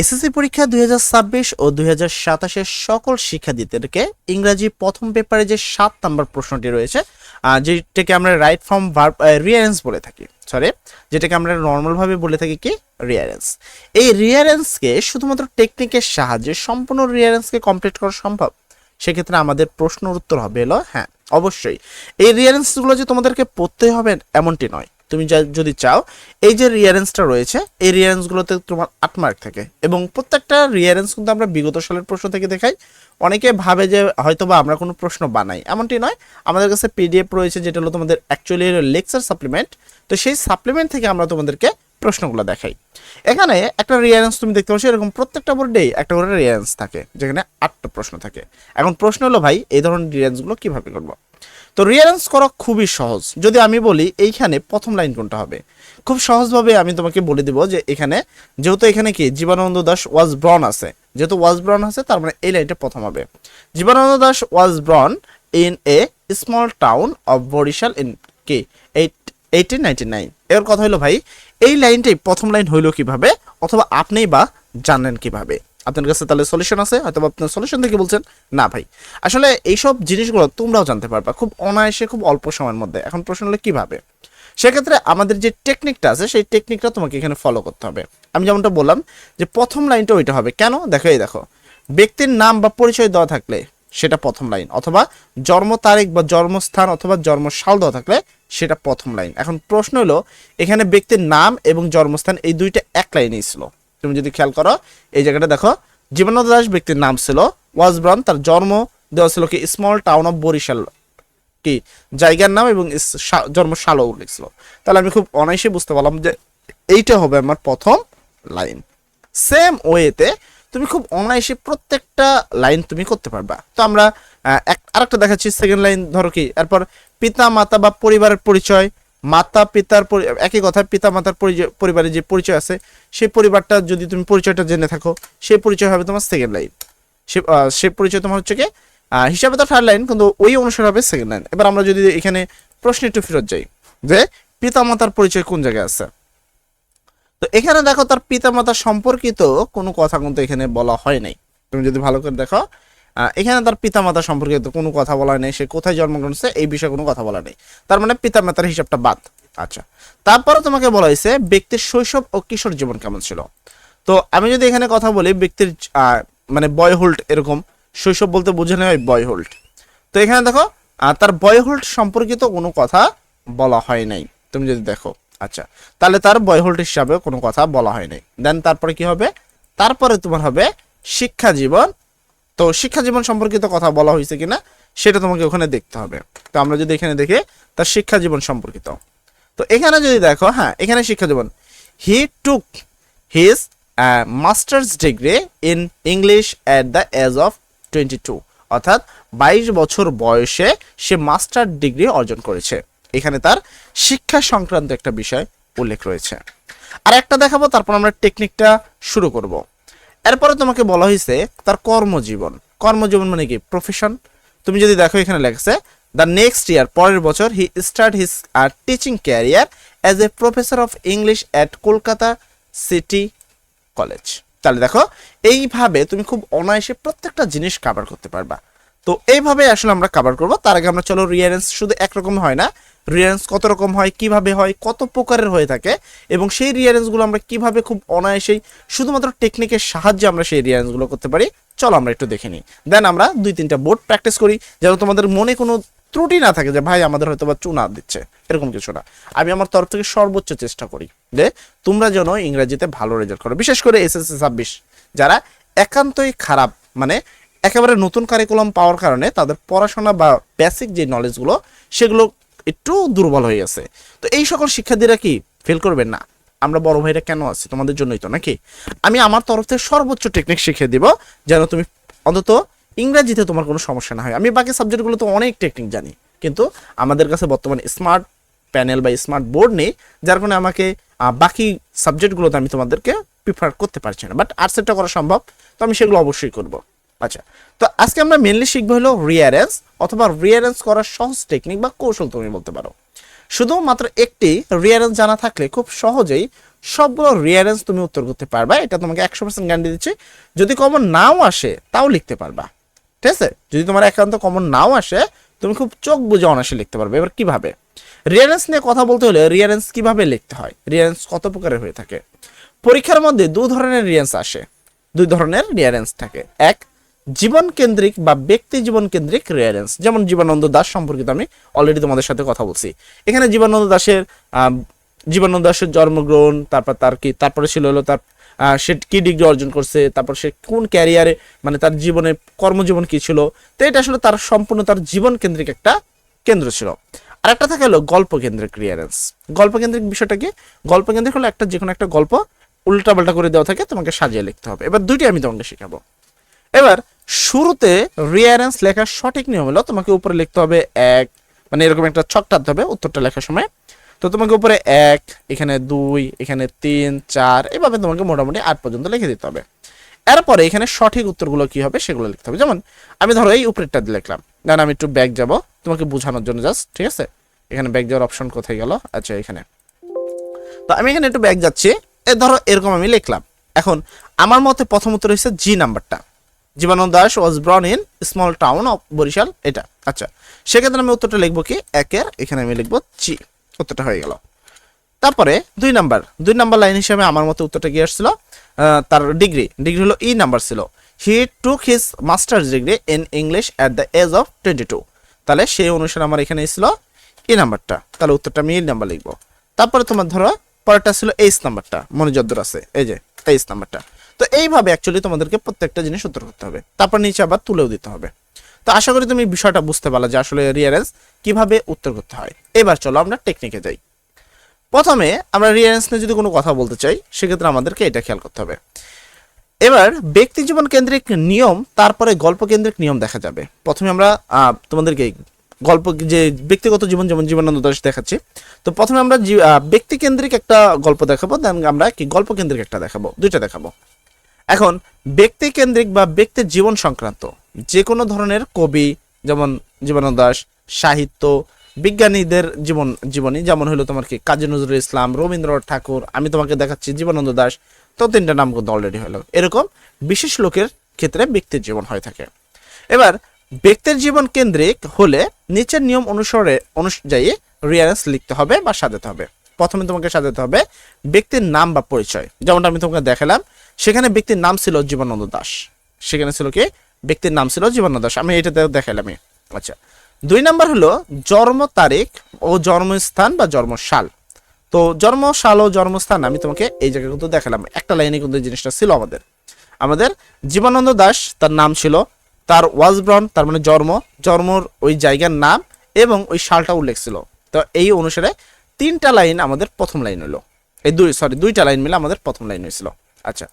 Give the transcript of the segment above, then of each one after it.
SSC পরীক্ষা দুই হাজার ছাব্বিশ ও দুই সাতাশের সকল শিক্ষার্থীদেরকে ইংরাজি প্রথম পেপারে যে সাত নাম্বার প্রশ্নটি রয়েছে যেটাকে আমরা রাইট ফর্ম ভার্ব রিয়ারেন্স বলে থাকি। সরি যেটাকে আমরা নর্মালভাবে বলে থাকি কি? রিয়ারেন্স এই রিয়ারেন্সকে শুধুমাত্র টেকনিকের সাহায্যে সম্পূর্ণ রিয়ারেন্সকে কমপ্লিট করা সম্ভব? সেক্ষেত্রে আমাদের প্রশ্নের উত্তর হবে হলো হ্যাঁ অবশ্যই। এই রিয়ারেন্সগুলো যে তোমাদেরকে পড়তে হবে এমনটি নয়। তুমি যদি চাও, এই যে রিয়ারেন্সটা রয়েছে, এই রিয়ারেন্সগুলোতে তোমার আট মার্ক থাকে। এবং প্রত্যেকটা রিয়ারেন্স কিন্তু আমরা বিগত সালের প্রশ্ন থেকে দেখাই। অনেকে ভাবে যে হয়তোবা আমরা কোনো প্রশ্ন বানাই। এমনটি নয়। আমাদের কাছে পিডিএফ রয়েছে, যেটা হলো তোমাদের অ্যাকচুয়ালি লেকচার সাপ্লিমেন্ট তো সেই সাপ্লিমেন্ট থেকে আমরা তোমাদেরকে প্রশ্নগুলো দেখাই। এখানে একটা রিয়ারেন্স তুমি দেখতে পাচ্ছ, এরকম প্রত্যেকটা বোর্ডেই একটা করে রিয়ারেন্স থাকে, যেখানে আটটা প্রশ্ন থাকে। এখন প্রশ্ন হলো, ভাই, এই ধরনের রিয়ারেন্সগুলো কীভাবে করব? তো রিয়ারেন্স করা খুবই সহজ। যদি আমি বলি এইখানে প্রথম লাইন কোনটা হবে? খুব সহজভাবে আমি তোমাকে বলে দিব যে এখানে, যেহেতু এখানে কি? জীবানন্দ দাস ওয়াজ ব্রন আছে। যেহেতু ওয়াজ ব্রন আছে, তার মানে এই লাইনটা প্রথম হবে। Jibanananda Das was born in a small town of Barisal in কি এইট এইটিন নাইনটি নাইন এর কথা হলো ভাই, এই লাইনটাই প্রথম লাইন হইল কীভাবে? অথবা আপনিই বা জানেন কীভাবে? আপনার কাছে তাহলে সলিউশন আছে? হয়তো আপনার সলিউশন থেকে বলছেন, না ভাই। আসলে এইসব জিনিসগুলো তোমরাও জানতে পারবা, খুব অনায়াসে, খুব অল্প সময়ের মধ্যে। এখন প্রশ্ন হলো কীভাবে? সেক্ষেত্রে আমাদের যে টেকনিকটা আছে, সেই টেকনিকটা তোমাকে এখানে ফলো করতে হবে। আমি যেমনটা বললাম যে প্রথম লাইনটা ওইটা হবে। কেন? দেখো, এই দেখো। ব্যক্তির নাম বা পরিচয় দেওয়া থাকলে সেটা প্রথম লাইন অথবা জন্ম তারিখ বা জন্মস্থান অথবা জন্মসাল দেওয়া থাকলে সেটা প্রথম লাইন এখন প্রশ্ন হলো, এখানে ব্যক্তির নাম এবং জন্মস্থান এই দুইটা এক লাইনেই ছিল। তুমি যদি খেয়াল করো, এই জায়গাটা দেখো জীবনানন্দ দাস ব্যক্তির নাম ছিল, ওয়াজব্রান, তার জন্ম দেওয়া ছিল কি স্মল টাউন অফ বরিশাল, কি জায়গার নাম এবং জন্ম সালও উল্লেখ ছিল। তাহলে আমি খুব অনায়াসে বুঝতে পারলাম যে এইটা হবে আমার প্রথম লাইন। সেম ওয়েতে তুমি খুব অনায়াসে প্রত্যেকটা লাইন তুমি করতে পারবা। তো আমরা আরেকটা দেখাচ্ছি সেকেন্ড লাইন ধরো কি, এরপর পিতা মাতা বা পরিবারের পরিচয় মাতা, পিতার একই কথা, পিতা, মাতার পরিবারের যে পরিচয় আছে, সেই পরিবারটা যদি তুমি পরিচয়টা জেনে থাকো, সেই পরিচয় হবে তোমার সেকেন্ড লাইন সে সে পরিচয় তোমার হচ্ছে কি হিসাবে তো থার্ড লাইন কিন্তু ওই অনুসারে হবে সেকেন্ড লাইন এবার আমরা যদি এখানে প্রশ্নে একটু ফেরত যাই, যে পিতা, মাতার পরিচয় কোন জায়গায় আছে? তো এখানে দেখো তার পিতামাতা সম্পর্কিত কোনো কথা কিন্তু এখানে বলা হয় নাই। তুমি যদি ভালো করে দেখো এখানে তার পিতামাতা সম্পর্কিত কোনো কথা বলা নেই, সে কোথায় জন্মগ্রহণ করেছে, এই বিষয়ে কোনো কথা বলা নেই। তার মানে পিতামাতার হিসাবটা বাদ। আচ্ছা তারপরে তোমাকে বলা হয়েছে ব্যক্তির শৈশব ও কিশোর জীবন কেমন ছিল? তো আমি যদি এখানে কথা বলি, ব্যক্তির মানে বয় হোল্ড এরকম, শৈশব বলতে বোঝানো হয় বয় হোল্ড তো এখানে দেখো তার বয় হোল্ড সম্পর্কিত কোনো কথা বলা হয় নাই। তুমি যদি দেখো আচ্ছা তাহলে তার বয় হোল্ড হিসাবে কোনো কথা বলা হয় নাই। দেন তারপরে কি হবে? তারপরে তোমার হবে শিক্ষা জীবন তো শিক্ষা জীবন সম্পর্কিত কথা বলা হয়েছে কিনা, সেটা তোমাকে ওখানে দেখতে হবে। তো আমরা যদি এখানে দেখি, তার শিক্ষা জীবন সম্পর্কিত। তো এখানে যদি দেখো হ্যাঁ এখানে শিক্ষা জীবন। He took his masters degree in English at the age of twenty two অর্থাৎ বাইশ বছর বয়সে সে মাস্টার ডিগ্রি অর্জন করেছে। এখানে তার শিক্ষা সংক্রান্ত একটা বিষয় উল্লেখ রয়েছে। আর একটা দেখাবো, তারপর আমরা টেকনিকটা শুরু করব। এরপরে তোমাকে বলা হয়েছে তার কর্মজীবন। কর্মজীবন মানে কি? প্রফেশন তুমি যদি দেখো এখানে লেখছে দ্য নেক্সট ইয়ার পরের বছর he start his teaching career as a professor of English at Kolkata city college তাহলে দেখো, এইভাবে তুমি খুব অনায়াসে প্রত্যেকটা জিনিস কাভার করতে পারবা। তো এইভাবে আসলে আমরা কাভার করব। তার আগে আমরা চলো রিয়ারেন্স শুধু একরকম হয় না। রিয়ারেন্স কত রকম হয়, কীভাবে হয়, কত প্রকারের হয়ে থাকে এবং সেই রিয়ারেন্সগুলো আমরা কীভাবে খুব অনায়াসেই শুধুমাত্র টেকনিকের সাহায্যে আমরা সেই রিয়ারেন্সগুলো করতে পারি, চলো আমরা একটু দেখে নিই। দেন আমরা দুই তিনটা বোর্ড প্র্যাকটিস করি, যেন তোমাদের মনে কোনো ত্রুটি না থাকে যে, ভাই, আমাদের হয়তো বা চুনা দিচ্ছে। এরকম কিছু না। আমি আমার তরফ থেকে সর্বোচ্চ চেষ্টা করি যে, তোমরা যেন ইংরেজিতে ভালো রেজাল্ট করো। বিশেষ করে এসএসসি ছাব্বিশ, যারা একান্তই খারাপ মানে একেবারে নতুন কারিকুলাম পাওয়ার কারণে তাদের পড়াশোনা বা বেসিক যে নলেজগুলো সেগুলো একটু দুর্বল হয়ে গেছে। তো এই সকল শিক্ষার্থীরা কি ফেল করবেন না? আমরা বড় ভাইরা কেন আছি? তোমাদের জন্যই তো নাকি? আমি আমার তরফ থেকে সর্বোচ্চ টেকনিক শিখিয়ে দিব, যেন তুমি অন্তত ইংরাজিতে তোমার কোনো সমস্যা না হয়। আমি বাকি সাবজেক্টগুলো তো অনেক টেকনিক জানি, কিন্তু আমাদের কাছে বর্তমানে স্মার্ট প্যানেল বা স্মার্ট বোর্ড নেই, যার কারণে আমাকে বাকি সাবজেক্টগুলোতে আমি তোমাদেরকে প্রিফার করতে পারছি না। বাট আর্টসেরটা করা সম্ভব, তো আমি সেগুলো অবশ্যই করব। আচ্ছা তো আজকে আমরা মেনলি শিখব হলো রিয়ারেন্স অথবা রিয়ারেন্স করার সহজ টেকনিক বা কৌশল তুমি বলতে পারো। শুধুমাত্র একটি রিয়ারেন্স জানা থাকলে খুব সহজেই সবগুলো রিয়ারেন্স তুমি উত্তর করতে পারবা। এটা তোমাকে একশো পার্সেন্ট গ্যারান্টি দিচ্ছি। যদি কমন নাও আসে, তাও লিখতে পারবা। ঠিক আছে? যদি তোমার একান্ত কমন নাও আসে, তুমি খুব চোখ বুঝে অনাসে লিখতে পারবে। এবার কীভাবে? রিয়ারেন্স নিয়ে কথা বলতে হলে রিয়ারেন্স কীভাবে লিখতে হয়? রিয়ারেন্স কত প্রকারের হয়ে থাকে? পরীক্ষার মধ্যে দু ধরনের রিয়ারেন্স আসে। দুই ধরনের রিয়ারেন্স থাকে। এক জীবন কেন্দ্রিক বা ব্যক্তি জীবন কেন্দ্রিক রিয়ারেন্স যেমন জীবনানন্দ দাস সম্পর্কিত আমি অলরেডি তোমাদের সাথে কথা বলছি। এখানে জীবনানন্দ দাসের আহ, জীবনানন্দ দাসের জন্মগ্রহণ তারপর তার কি তারপরে ছিল হলো তার সে কি ডিগ্রি অর্জন করছে তারপর সে কোন ক্যারিয়ারে মানে তার জীবনে কর্মজীবন কি ছিল। তো এটা আসলে তার সম্পূর্ণ তার জীবন কেন্দ্রিক একটা কেন্দ্র ছিল। আর একটা থাকে হলো গল্প কেন্দ্রিক রিয়ারেন্স গল্প কেন্দ্রিক বিষয়টা কি? গল্প কেন্দ্রিক হলো একটা যে কোনো একটা গল্প উল্টাপাল্টা করে দেওয়া থাকে তোমাকে সাজিয়ে লিখতে হবে। এবার দুইটি আমি তোমাকে শেখাবো। এবার শুরুতে রিয়ারেন্স লেখার সঠিক নিয়ম হলো তোমাকে উপরে লিখতে হবে এক মানে এরকম একটা ছক টানতে হবে উত্তরটা লেখার সময়। তো তোমাকে উপরে এক, এখানে দুই, এখানে তিন, চার, এভাবে তোমাকে মোটামুটি আট পর্যন্ত লিখে দিতে হবে। এরপরে এখানে সঠিক উত্তরগুলো কি হবে সেগুলো লিখতে হবে। যেমন, আমি ধরো এই উপরেরটা লিখলাম। দেন আমি একটু ব্যাক যাব, তোমাকে বোঝানোর জন্য জাস্ট ঠিক আছে? এখানে ব্যাক যাওয়ার অপশন কোথায় গেল? আচ্ছা এখানে। তো আমি এখানে একটু ব্যাক যাচ্ছি। এ ধরো এরকম আমি লিখলাম। এখন, আমার মতে প্রথম উত্তর হচ্ছে জি নাম্বারটা Jibanananda Das was born in small town of Barisal, এটা। আচ্ছা সেক্ষেত্রে আমি উত্তরটা লিখব কি? একের, এখানে আমি লিখব চি। উত্তরটা হয়ে গেল। তারপরে দুই নাম্বার দুই নাম্বার লাইন হিসেবে আমার মতে উত্তরটা কি আসছিল? তার ডিগ্রি ডিগ্রি হলো ই নাম্বার ছিল। He took his masters degree in English at the age of twenty two তাহলে সেই অনুসারে আমার এখানে ছিল ই নাম্বারটা। তাহলে উত্তরটা আমি ই নাম্বার লিখব। তারপরে তোমার ধরো, পরেরটা ছিল এইচ নাম্বারটা। মনে যদ্দূর আছে। এই যে এইচ নাম্বারটা। তো এইভাবে অ্যাকচুয়ালি তোমাদেরকে প্রত্যেকটা জিনিস উত্তর করতে হবে। তারপর নিচে আবার তুলেও দিতে হবে। তো আশা করি তুমি বিষয়টা বুঝতে পারলা যে আসলে রিয়ারেন্স কীভাবে উত্তর করতে হয়। এবার চলো আমরা টেকনিকে যাই। প্রথমে আমরা রিয়ারেন্স নিয়ে যদি কোনো কথা বলতে চাই সেক্ষেত্রে আমাদেরকে এটা খেয়াল করতে হবে। এবার ব্যক্তি জীবন কেন্দ্রিক নিয়ম তারপরে গল্প কেন্দ্রিক নিয়ম দেখা যাবে। প্রথমে আমরা তোমাদেরকে গল্প যে ব্যক্তিগত জীবন যেমন জীবনানন্দ দাস দেখাচ্ছি তো প্রথমে আমরা জি- আহ, ব্যক্তি কেন্দ্রিক একটা গল্প দেখাবো দেন আমরা কি গল্প কেন্দ্রিক একটা দেখাবো দুইটা দেখাবো। এখন ব্যক্তি কেন্দ্রিক বা ব্যক্তির জীবন সংক্রান্ত যে কোনো ধরনের কবি, যেমন জীবনানন্দ দাস সাহিত্য, বিজ্ঞানীদের জীবন, জীবনী, যেমন হলো তোমার কি কাজী নজরুল ইসলাম, রবীন্দ্রনাথ ঠাকুর, আমি তোমাকে দেখাচ্ছি জীবনানন্দ দাস তো তিনটা নাম কিন্তু অলরেডি হলো। এরকম বিশেষ লোকের ক্ষেত্রে ব্যক্তির জীবন হয়ে থাকে। এবার, ব্যক্তির জীবন কেন্দ্রিক হলে নিচের নিয়ম অনুসরণে অনুযায়ী রিয়ারেন্স লিখতে হবে বা সাজাতে হবে। প্রথমে তোমাকে সাজাতে হবে ব্যক্তির নাম বা পরিচয়। যেমনটা আমি তোমাকে দেখালাম সেখানে ব্যক্তির নাম ছিল জীবনানন্দ দাস। সেখানে ছিল কি? ব্যক্তির নাম ছিল জীবনানন্দ দাস। আমি এটা দেখালামই আচ্ছা। দুই নাম্বার হলো জন্ম তারিখ ও জন্মস্থান বা জন্মসাল। তো জন্মসাল ও জন্মস্থান আমি তোমাকে এই জায়গায় কিন্তু দেখালাম। একটা লাইনে কিন্তু এই জিনিসটা ছিল আমাদের। আমাদের জীবনানন্দ দাস তার নাম ছিল, তার ওয়াজব্রন তার মানে জন্ম, জন্মর ওই জায়গার নাম এবং ওই সালটা উল্লেখ ছিল। তো এই অনুসারে তিনটা লাইন আমাদের প্রথম লাইন হলো। এই দুই সরি দুইটা লাইন মিলে আমাদের প্রথম লাইন হয়েছিল। আচ্ছা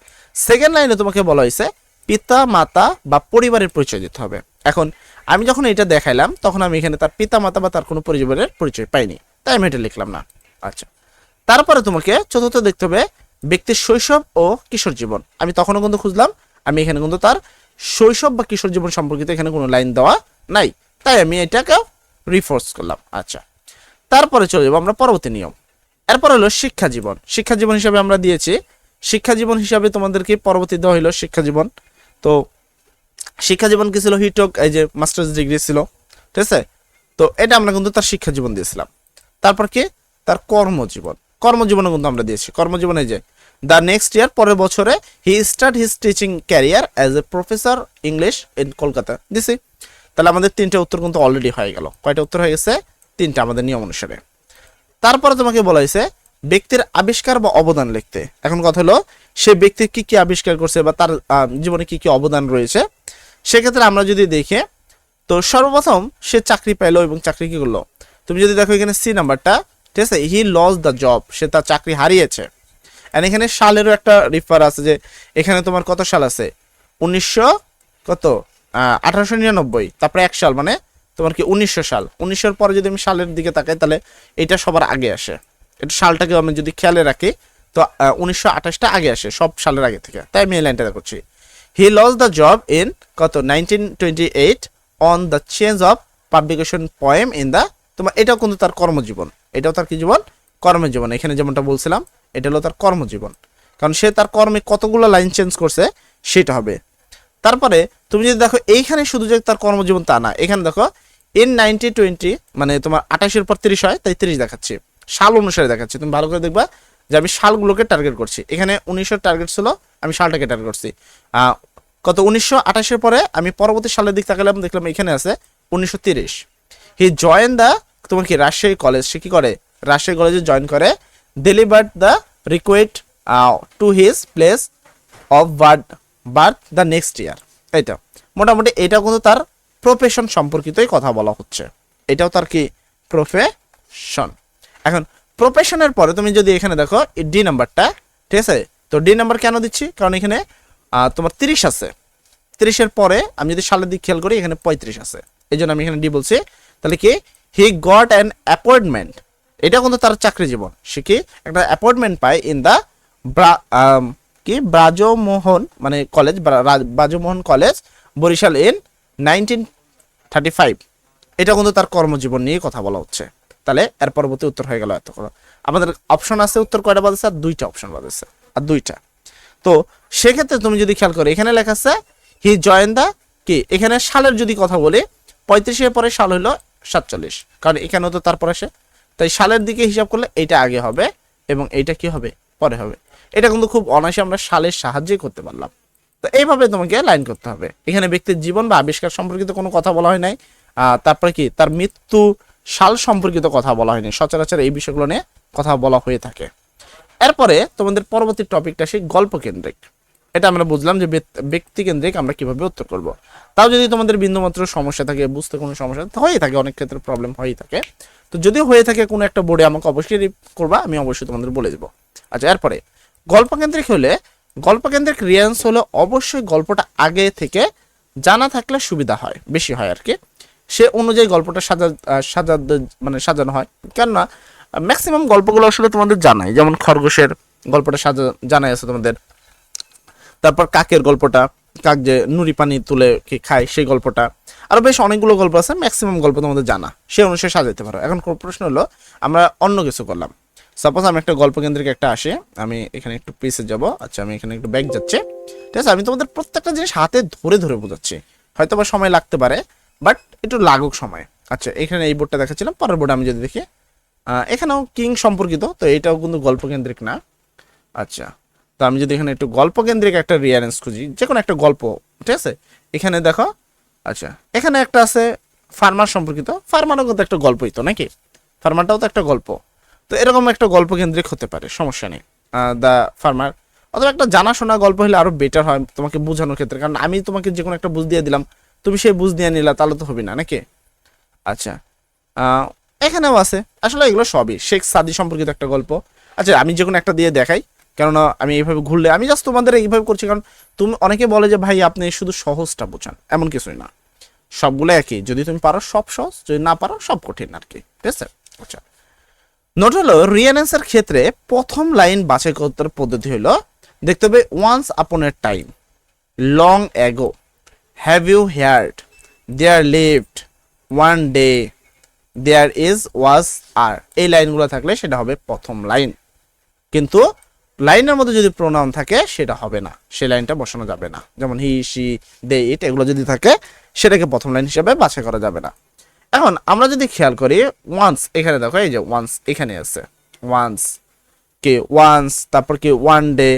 সেকেন্ড লাইনে তোমাকে বলা হয়েছে, পিতা, মাতা বা পরিবারের পরিচয় দিতে হবে। এখন, আমি যখন এটা দেখাইলাম, তখন আমি এখানে তার পিতা, মাতা বা তার কোনো পরিবারের পরিচয় পাইনি। তাই আমি এটা লিখলাম না। আচ্ছা তারপরে তোমাকে চতুর্থ দেখতে হবে, ব্যক্তির শৈশব ও কিশোর জীবন। আমি তখনও কিন্তু খুঁজলাম, আমি এখানে কিন্তু তার শৈশব বা কিশোর জীবন সম্পর্কিত এখানে কোনো লাইন দেওয়া নাই। তাই আমি এটাকে রিফোর্স করলাম। আচ্ছা তারপরে চলে যাব আমরা পরবর্তী নিয়ম। এরপর হলো শিক্ষা জীবন। শিক্ষা জীবন হিসাবে আমরা দিয়েছি শিক্ষা জীবন হিসাবে তোমাদেরকে পরবর্তী দেওয়া শিক্ষা জীবন তো শিক্ষা জীবন কি ছিল? হিটক এই যে মাস্টার্স ডিগ্রি ছিল। ঠিক আছে? তো এটা আমরা কিন্তু তার শিক্ষা জীবন দিয়েছিলাম। তারপর কি? তার কর্মজীবন। কর্মজীবনও কিন্তু আমরা দিয়েছি। কর্মজীবনে যে দ্য নেক্সট ইয়ার পরের বছরে he start his teaching career as a professor English in Kolkata দিছি। তাহলে আমাদের তিনটে উত্তর কিন্তু অলরেডি হয়ে গেল। কয়টা উত্তর হয়ে গেছে? তিনটা আমাদের নিয়ম অনুসারে। তারপরে তোমাকে বলা হয়েছে ব্যক্তির আবিষ্কার বা অবদান লিখতে। এখন কথা হলো, সে ব্যক্তি কি কি আবিষ্কার করছে বা তার জীবনে কি কি অবদান রয়েছে? সেক্ষেত্রে আমরা যদি দেখি, তো সর্বপ্রথম সে চাকরি পেল এবং চাকরি কি করল? তুমি যদি দেখো এখানে সি নাম্বারটা, ঠিক আছে? হি লস দ্য জব সে তার চাকরি হারিয়েছে। আর এখানে সালেরও একটা রিফার আছে যে, এখানে তোমার কত সাল আছে? উনিশশো কত? আঠারোশো নিরানব্বই। তারপরে এক সাল মানে তোমার কি উনিশশো সাল? উনিশশোর পরে যদি আমি সালের দিকে তাকাই, তাহলে এটা সবার আগে আসে। সালটাকে আমি যদি খেয়ালে রাখি, তো উনিশশো আঠাশটা আগে আসে, সব সালের আগে থেকে। তাই আমি এই লাইনটা করছি। He lost the job in কত? Nineteen twenty eight on the change of publication poem in the তোমার, এটাও কিন্তু তার কর্মজীবন। এটাও তার কি জীবন? কর্মজীবন। এখানে যেমনটা বলছিলাম, এটা হলো তার কর্মজীবন। কারণ সে তার কর্মে কতগুলো লাইন চেঞ্জ করছে, সেটা হবে। তারপরে, তুমি যদি দেখো, এইখানে শুধু যে তার কর্মজীবন তা না, এখানে দেখো ইন নাইনটি টোয়েন্টি মানে তোমার আঠাশের পর তিরিশ হয়, তাই তিরিশ দেখাচ্ছে। সাল অনুসারে দেখাচ্ছে। তুমি ভালো করে দেখবা যে আমি সালগুলোকে টার্গেট করছি। এখানে উনিশশো টার্গেট ছিল, আমি সালটাকে টার্গেট করছি। কত উনিশশো আঠাশের পরে আমি পরবর্তী সালের দিক তাকালাম, দেখলাম এখানে আছে উনিশশো তিরিশ। হি জয়েন দ্য তোমার কি রাজশাহী কলেজ সে কি করে? রাজশাহী কলেজে জয়েন করে delivered the request to his place of birth birth the next year এইটা। মোটামুটি এটা কিন্তু তার প্রফেশন সম্পর্কিতই কথা বলা হচ্ছে। এটাও তার কি প্রফেশন এখন প্রফেশনের পরে তুমি যদি এখানে দেখো ডি নাম্বারটা ঠিক আছে? তো ডি নাম্বার কেন দিচ্ছি? কারণ এখানে তোমার তিরিশ আছে। তিরিশের পরে আমি যদি সালের দিক খেয়াল করি, এখানে পঁয়ত্রিশ আছে। এই জন্য আমি এখানে ডি বলছি। তাহলে কি? হি গট অ্যান অ্যাপয়েন্টমেন্ট এটা কিন্তু তার চাকরি জীবন। সে কি? একটা অ্যাপয়েন্টমেন্ট পায় ইন দ্য কি? ব্রাজমোহন মানে college Brajamohan college Barisal in nineteen thirty five এটা কিন্তু তার কর্মজীবন নিয়ে কথা বলা হচ্ছে। তাহলে এর পরবর্তী উত্তর হয়ে গেল এত আমাদের অপশন আছে উত্তর কয়টা বাজেছে? আর দুইটা অপশন বাজেছে। আর দুইটা। তো সেক্ষেত্রে তুমি যদি খেয়াল করো, এখানে লেখা আছে, হি জয়েন দা কি? এখানে সালের যদি কথা বলি পঁয়ত্রিশের পরে সাল হলো সাতচল্লিশ। কারণ এখানেও তো তারপর আসে। তাই সালের দিকে হিসাব করলে এইটা আগে হবে এবং এইটা কি হবে? পরে হবে। এটা কিন্তু খুব অনায়াসে আমরা সালের সাহায্যে করতে পারলাম। তো এইভাবে তোমাকে লাইন করতে হবে। এখানে ব্যক্তির জীবন বা আবিষ্কার সম্পর্কিত কোনো কথা বলা হয় নাই। তারপরে কি? তার মৃত্যু সাল সম্পর্কিত কথা বলা হয়নি। সচরাচর এই বিষয়গুলো নিয়ে কথা বলা হয়ে থাকে। এরপরে তোমাদের পরবর্তী টপিকটা সেই গল্প কেন্দ্রিক এটা আমরা বুঝলাম যে ব্যক্তি- ব্যক্তি কেন্দ্রিক আমরা কীভাবে উত্তর করব। তাও যদি তোমাদের বিন্দুমাত্র সমস্যা থাকে, বুঝতে কোনো সমস্যা হয়ে থাকে, অনেক ক্ষেত্রে প্রবলেম হয়েই থাকে। তো যদি হয়ে থাকে কোনো একটা বোর্ডে আমাকে অবশ্যই করবা, আমি অবশ্যই তোমাদের বলে দেবো। আচ্ছা এরপরে গল্পকেন্দ্রিক হলে, গল্পকেন্দ্রিক রিয়ান্স হলে অবশ্যই গল্পটা আগে থেকে জানা থাকলে সুবিধা হয়, বেশি হয় আর কি। সে অনুযায়ী গল্পটা সাজা সাজা মানে সাজানো হয়। কেননা ম্যাক্সিমাম গল্পগুলো আসলে তোমাদের জানাই। যেমন খরগোশের গল্পটা সাজা, জানাই আছে তোমাদের। তারপর কাকের গল্পটা, কাক যে নুড়ি পানি তুলে কি খায় সেই গল্পটা। আরও বেশ অনেকগুলো গল্প আছে ম্যাক্সিমাম গল্প তোমাদের জানা। সে অনুসারে সাজাইতে পারো। এখন প্রশ্ন হলো, আমরা অন্য কিছু করলাম। সাপোজ আমি একটা গল্প কেন্দ্রিক একটা আসি, আমি এখানে একটু পিসে যাব। আচ্ছা আমি এখানে একটু ব্যাগ যাচ্ছে। ঠিক আছে, আমি তোমাদের প্রত্যেকটা জিনিস হাতে ধরে ধরে বোঝাচ্ছি। হয়তো বা সময় লাগতে পারে। বাট একটু লাগুক সময়। আচ্ছা এখানে এই বোর্ডটা দেখাচ্ছিলাম, পরের বোর্ডে আমি যদি দেখি এখানেও কিং সম্পর্কিত, তো এটাও কিন্তু গল্প কেন্দ্রিক না। আচ্ছা তো আমি যদি এখানে একটু গল্প কেন্দ্রিক একটা রিয়ারেন্স খুঁজি যে কোনো একটা গল্প, ঠিক আছে? এখানে দেখো আচ্ছা এখানে একটা আছে ফার্মার সম্পর্কিত, ফার্মারও কিন্তু একটা গল্পই তো, নাকি? ফার্মারটাও তো একটা গল্প। তো এরকম একটা গল্প কেন্দ্রিক হতে পারে, সমস্যা নেই দ্য ফার্মার অথবা একটা জানাশোনা গল্প হলে আরও বেটার হয় তোমাকে বোঝানোর ক্ষেত্রে, কারণ আমি তোমাকে যে কোনো একটা বুঝ দিয়ে দিলাম তুমি সেই বুঝ দিয়ে নিলা, তাহলে তো হবে না, নাকি? আচ্ছা এখানেও আছে। আসলে এগুলো সবই শেখ সাদি সম্পর্কিত একটা গল্প। আচ্ছা আমি যে কোনো একটা দিয়ে দেখাই, কেননা আমি এইভাবে ঘুরলে, আমি জাস্ট তোমাদের এইভাবে করছি, কারণ তুমি, অনেকে বলে যে, ভাই, আপনি শুধু সহজটা বোঝান, এমন কিছুই না। সবগুলো একই, যদি তুমি পারো সব সহজ, যদি না পারো সব কঠিন আর কি। ঠিক আছে আচ্ছা নোট হলো রিয়ানেন্সের ক্ষেত্রে প্রথম লাইন বাছাই করতে পদ্ধতি হলো, দেখতে হবে once upon a time long ago have you heard there lived one day there is was আর এই লাইনগুলো থাকলে সেটা হবে প্রথম লাইন। কিন্তু লাইনের মধ্যে যদি প্রোনাউন থাকে, সেটা হবে না। সেই লাইনটা বসানো যাবে না। যেমন হি সি দে ইট এগুলো যদি থাকে, সেটাকে প্রথম লাইন হিসেবে বাছাই করা যাবে না। এখন আমরা যদি খেয়াল করি ওয়ান্স এখানে দেখো, এই যে ওয়ান্স এখানে আছে। ওয়ান্স কি ওয়ান্স তারপর কি ওয়ান ডে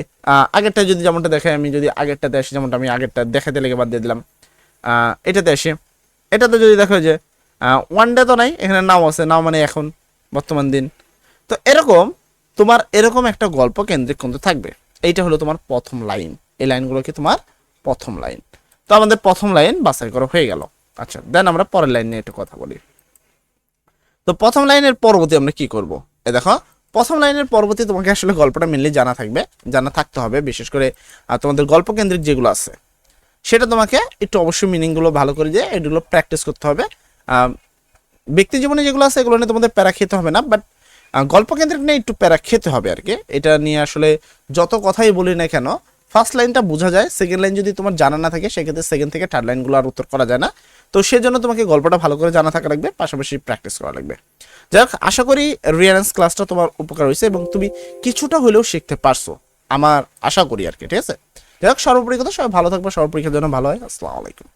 আগেরটা যদি যেমনটা দেখাই, আমি যদি আগেরটাতে আসি, যেমনটা আমি আগেরটা দেখাতে লেগে বাদ দিয়ে দিলাম। এটাতে আসি। এটাতে যদি দেখো যে ওয়ান ডে তো নাই, এখানে নাও আছে, নাও মানে এখন, বর্তমান দিন। তো এরকম, তোমার এরকম একটা গল্প কেন্দ্রিক কিন্তু থাকবে। এইটা হলো তোমার প্রথম লাইন। এই লাইনগুলো কি তোমার? প্রথম লাইন। তো আমাদের প্রথম লাইন বাছাই করা হয়ে গেল। আচ্ছা দেন আমরা পরের লাইন নিয়ে একটু কথা বলি। তো প্রথম লাইনের পরবর্তী আমরা কি করব? এ দেখো, প্রথম লাইনের পরবর্তী তোমাকে আসলে গল্পটা মেনলি জানা থাকবে। জানা থাকতে হবে, বিশেষ করে তোমাদের গল্প কেন্দ্রিক যেগুলো আছে। সেটা তোমাকে একটু অবশ্যই মিনিংগুলো ভালো করে দিয়ে এগুলো প্র্যাকটিস করতে হবে। ব্যক্তি জীবনে যেগুলো আছে এগুলো নিয়ে তোমাদের প্যারা খেতে হবে না বাট গল্প কেন্দ্রিক নিয়ে একটু প্যারা খেতে হবে আর কি। এটা নিয়ে আসলে যত কথাই বলি না কেন ফার্স্ট লাইনটা বোঝা যায় সেকেন্ড লাইন যদি তোমার জানা না থাকে, সেক্ষেত্রে সেকেন্ড থেকে থার্ড লাইনগুলো আর উত্তর করা যায় না। তো সেজন্য তোমাকে গল্পটা ভালো করে জানা থাকা লাগবে, পাশাপাশি প্র্যাকটিস করা লাগবে। যাই হোক, আশা করি রিয়ারেন্স ক্লাসটা তোমার উপকার হয়েছে এবং তুমি কিছুটা হলেও শিখতে পারছ, আমার আশা করি আর কি, ঠিক আছে? যাই হোক সর্বোপরি সবাই ভালো থাকবে সর্বপরীক্ষার জন্য ভালো হয়। আসসালামু আলাইকুম।